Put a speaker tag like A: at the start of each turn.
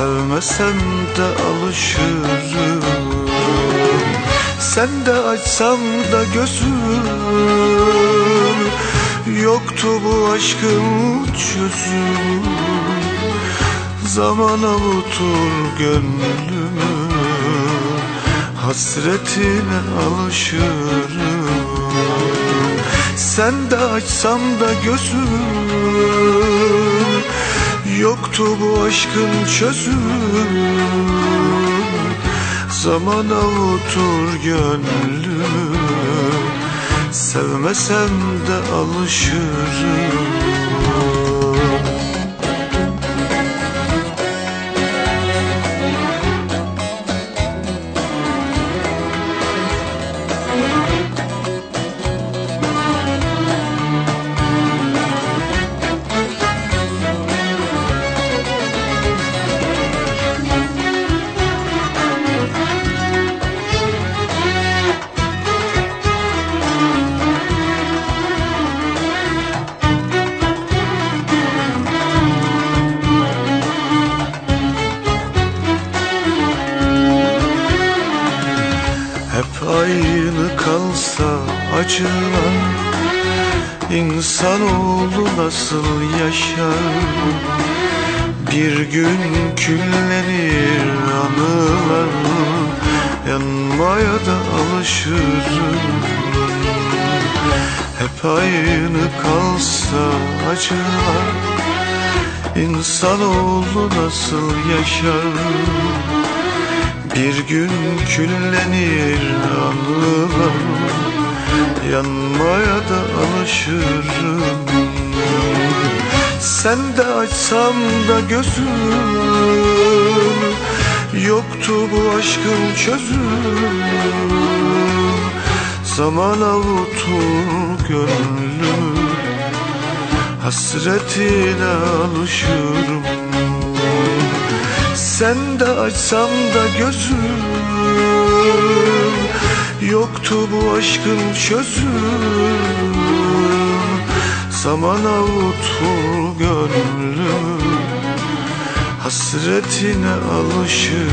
A: Sevmesem de alışırım. Sen de açsam da gözüm. Yoktu bu aşkın çözüm Zaman avutur gönlümü. Hasretine alışırım. Sen de açsam da gözüm Yoktu bu aşkın çözüm Zaman avutur gönlümü Sevmesem de alışırım Aynı kalsa acılar. İnsanoğlu nasıl yaşar? Bir gün küllenir anılar. Yanmaya da alışırım. Hep aynı kalsa acılar. İnsanoğlu nasıl yaşar? Bir gün küllenir anılar Yanmaya da alışırım. Sen de açsam da gözüm Yoktu bu aşkın çözüm. Zaman avutur gönlümü Hasretine alışırım. Sen de açsam da gözüm Yoktu bu aşkın çözüm Zaman avutur gönlüm Hasretine alışırım